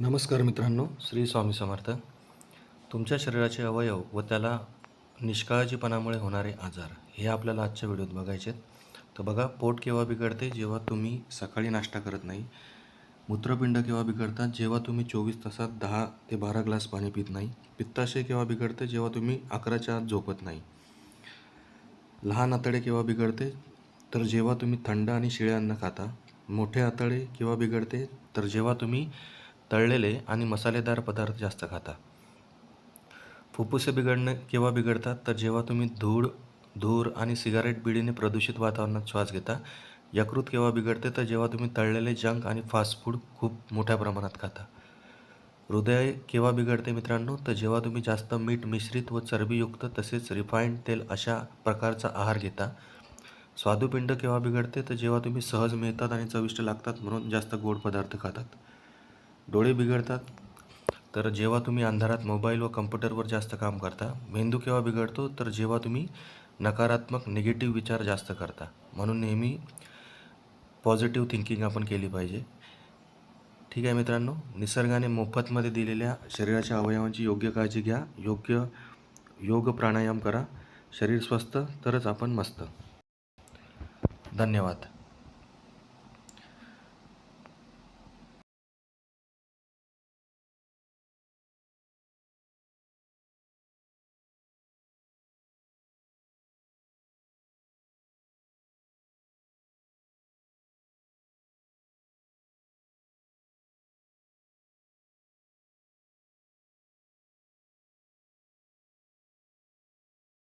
नमस्कार मित्रांनो श्री स्वामी समर्थ. तुमच्या शरीराचे अवयव व त्याला निष्काळजीपणामुळे होणारे आजार हे आपल्याला आजच्या व्हिडिओत बघायचे आहेत तर बघा पोट केव्हा बिघडते जेव्हा तुम्ही सकाळी नाश्ता करत नाही मूत्रपिंड केव्हा बिघडतात जेव्हा तुम्ही चोवीस तासात दहा ते बारा ग्लास पाणी पित नाही पित्ताशय केव्हा बिघडते जेव्हा तुम्ही अकराच्या आत झोपत नाही. लहान आतडे केव्हा बिघडते तर जेव्हा तुम्ही थंड आणि शिळे अन्न खाता मोठे आतडे केव्हा बिघडते तर जेव्हा तुम्ही तळलेले आणि मसालेदार पदार्थ जास्त खाता. फुफ्फुसे बिघडणे केव्हा बिघडतात? तर जेव्हा तुम्ही धूळ धूर आणि सिगारेट बिडीने प्रदूषित वातावरणात श्वास घेता यकृत केव्हा बिघडते? तर जेव्हा तुम्ही तळलेले जंक आणि फास्ट फूड खूप मोठ्या प्रमाणात खाता. हृदय केव्हा बिघडते मित्रांनो? तर जेव्हा तुम्ही जास्त मीठ मिश्रित व चरबीयुक्त तसेच रिफाईंड तेल अशा प्रकारचा आहार घेता स्वादुपिंड केव्हा बिघडते? तर जेव्हा तुम्ही सहज मिळतात आणि चविष्ट लागतात म्हणून जास्त गोड पदार्थ खातात. डोळे बिघडतात. तर जेव्हा तुम्ही अंधारात मोबाईल व कम्प्युटरवर जास्त काम करता मेंदू केव्हा बिघडतो? तर जेव्हा तुम्ही नकारात्मक निगेटिव्ह विचार जास्त करता. म्हणून नेहमी पॉझिटिव्ह थिंकिंग आपण केली पाहिजे. ठीक आहे मित्रांनो निसर्गाने मोफतमध्ये दिलेल्या शरीराच्या अवयवांची योग्य काळजी घ्या. योग्य योग प्राणायाम करा. शरीर स्वस्थ तरच आपण मस्त. धन्यवाद.